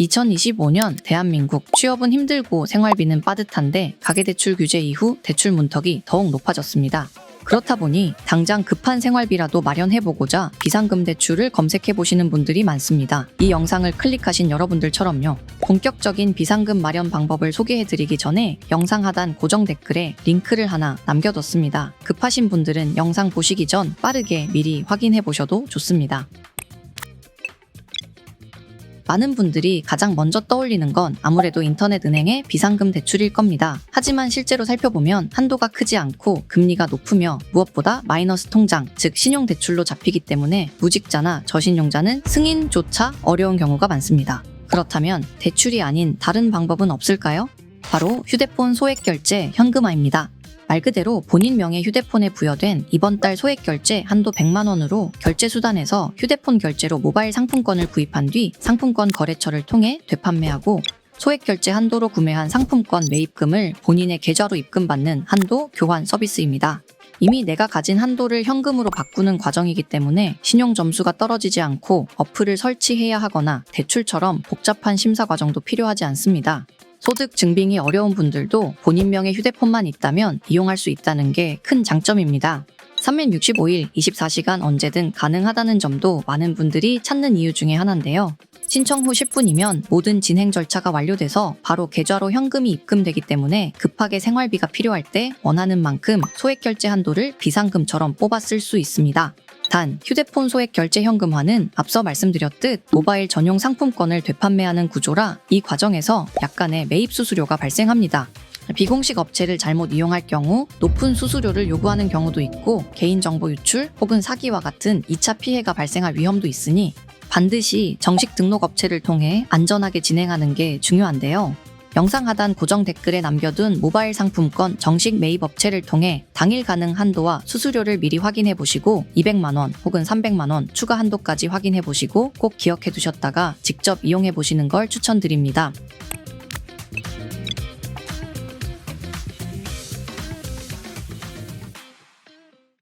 2025년 대한민국 취업은 힘들고 생활비는 빠듯한데 가계대출 규제 이후 대출 문턱이 더욱 높아졌습니다. 그렇다 보니 당장 급한 생활비라도 마련해보고자 비상금 대출을 검색해보시는 분들이 많습니다. 이 영상을 클릭하신 여러분들처럼요. 본격적인 비상금 마련 방법을 소개해드리기 전에 영상 하단 고정 댓글에 링크를 하나 남겨뒀습니다. 급하신 분들은 영상 보시기 전 빠르게 미리 확인해보셔도 좋습니다. 많은 분들이 가장 먼저 떠올리는 건 아무래도 인터넷 은행의 비상금 대출일 겁니다. 하지만 실제로 살펴보면 한도가 크지 않고 금리가 높으며 무엇보다 마이너스 통장, 즉 신용 대출로 잡히기 때문에 무직자나 저신용자는 승인조차 어려운 경우가 많습니다. 그렇다면 대출이 아닌 다른 방법은 없을까요? 바로 휴대폰 소액 결제 현금화입니다. 말 그대로 본인 명의 휴대폰에 부여된 이번 달 소액 결제 한도 100만 원으로 결제 수단에서 휴대폰 결제로 모바일 상품권을 구입한 뒤 상품권 거래처를 통해 되판매하고 소액 결제 한도로 구매한 상품권 매입금을 본인의 계좌로 입금받는 한도 교환 서비스입니다. 이미 내가 가진 한도를 현금으로 바꾸는 과정이기 때문에 신용 점수가 떨어지지 않고 어플을 설치해야 하거나 대출처럼 복잡한 심사 과정도 필요하지 않습니다. 소득 증빙이 어려운 분들도 본인 명의 휴대폰만 있다면 이용할 수 있다는 게 큰 장점입니다. 365일 24시간 언제든 가능하다는 점도 많은 분들이 찾는 이유 중에 하나인데요. 신청 후 10분이면 모든 진행 절차가 완료돼서 바로 계좌로 현금이 입금되기 때문에 급하게 생활비가 필요할 때 원하는 만큼 소액 결제 한도를 비상금처럼 뽑아 쓸 수 있습니다. 단, 휴대폰 소액 결제 현금화는 앞서 말씀드렸듯 모바일 전용 상품권을 되판매하는 구조라 이 과정에서 약간의 매입 수수료가 발생합니다. 비공식 업체를 잘못 이용할 경우 높은 수수료를 요구하는 경우도 있고 개인정보 유출 혹은 사기와 같은 2차 피해가 발생할 위험도 있으니 반드시 정식 등록 업체를 통해 안전하게 진행하는 게 중요한데요. 영상 하단 고정 댓글에 남겨둔 모바일 상품권 정식 매입 업체를 통해 당일 가능 한도와 수수료를 미리 확인해 보시고 200만원 혹은 300만원 추가 한도까지 확인해 보시고 꼭 기억해 두셨다가 직접 이용해 보시는 걸 추천드립니다.